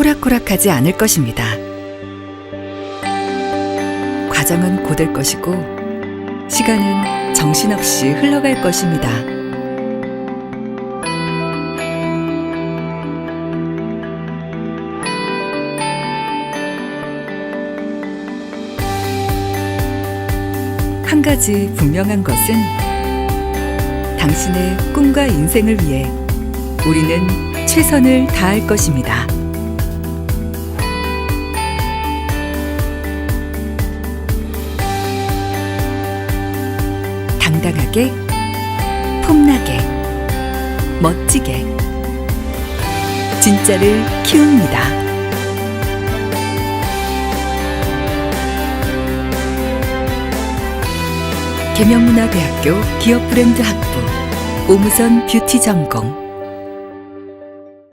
호락호락하지 않을 것입니다. 과정은 고될 것이고, 시간은 정신없이 흘러갈 것입니다. 한 가지 분명한 것은 당신의 꿈과 인생을 위해 우리는 최선을 다할 것입니다. 당당하게, 폼나게, 멋지게, 진짜를 키웁니다. 계명문화대학교 기업 브랜드 학부 오무선 뷰티 전공